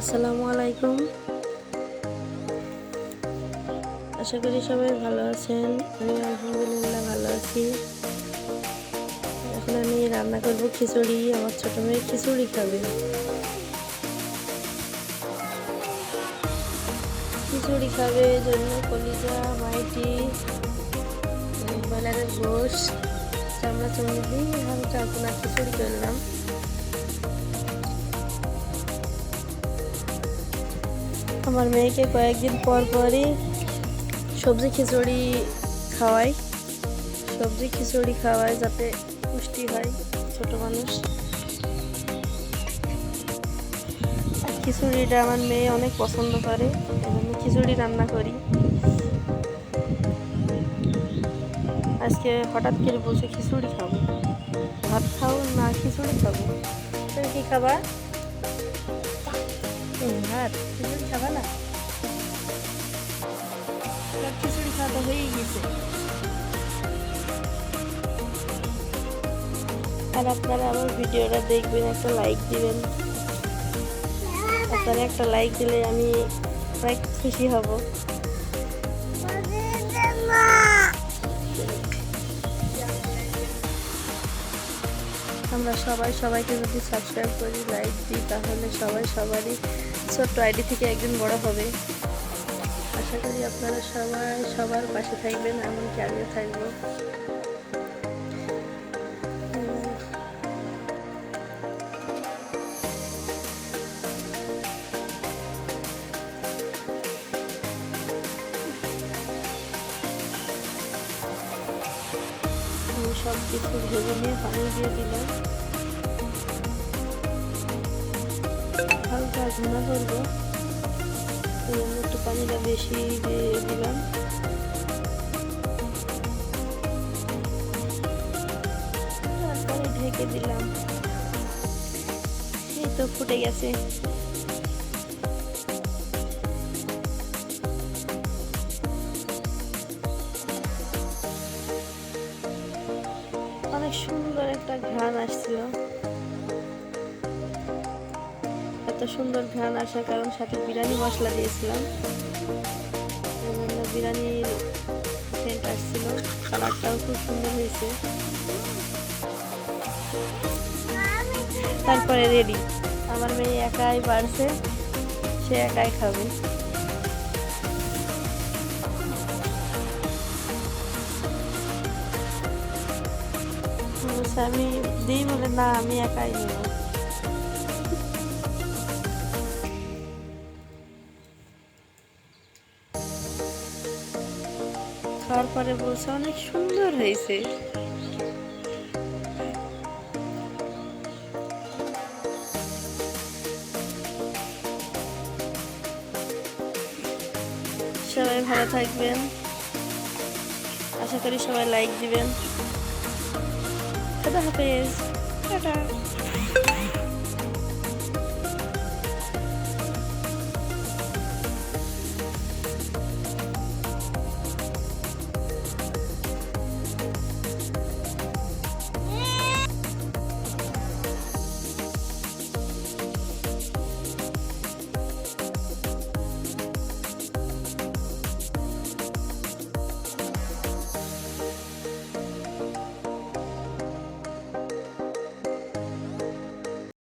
আসসালামু আলাইকুম। আশা করি সবাই ভালো আছেন। আমি আলহামদুলিল্লাহ ভালো আছি। এখন আমি রান্না করব খিচুড়ি, আমার ছোট মেয়ে খিচুড়ি খাবে। খিচুড়ি খাবে জন্য কলিজা, মাইটি, ব্রয়লারের গোশ চামড়া চামড়ি হালকা আপনার খিচুড়ি করলাম। আমার মেয়েকে কয়েকদিন পর পরই সবজি খিচুড়ি খাওয়াই। সবজি খিচুড়ি খাওয়াই যাতে পুষ্টি হয় ছোট মানুষ। খিচুড়িটা আমার মেয়ে অনেক পছন্দ করে আমি খিচুড়ি রান্না করি। আজকে হঠাৎ করে বসে খিচুড়ি খাব। ভাত খাও না খিচুড়ি খাব। তুমি কি খাবা? ভাত খিচুড়ি আর আপনারা আমার ভিডিওটা দেখবেন, একটা লাইক দিবেন। আপনারা একটা লাইক দিলে আমি অনেক খুশি হব। আমরা সবাই সবাইকে যদি সাবস্ক্রাইব করি লাইক দিই, তাহলে সবাই সবারই ছোট্ট আইডি থেকে একদিন বড় হবে। আশা করি আপনারা সবাই সবার পাশে থাকবেন, এমনকি আমিও থাকব। সব কিছু ভেজে নিয়ে পানি দিয়ে দিলাম। হালকা ঘুমা করব। একটু পানিটা বেশি দিয়ে দিলাম। ঢেকে দিলাম। এই তো ফুটে গেছে। সুন্দর একটা ঘ্রাণ আসছিল। এত সুন্দর ঘ্রাণ আসার কারণ সাথে বিরিয়ানি মশলা দিয়েছিলাম। বিরিয়ানির সেন্ট আসছিল, কালারটাও খুব সুন্দর হয়েছে। তারপরে রেডি আমার মেয়ে একাই বাড়ছে, সে একাই খাবে। আমি দিই বলে, না, আমি একাই নেব খাওয়ার পরে বলছে, অনেক সুন্দর হয়েছে। সবাই ভালো থাকবেন। আশা করি সবাই লাইক দিবেন। Habis. Dadah.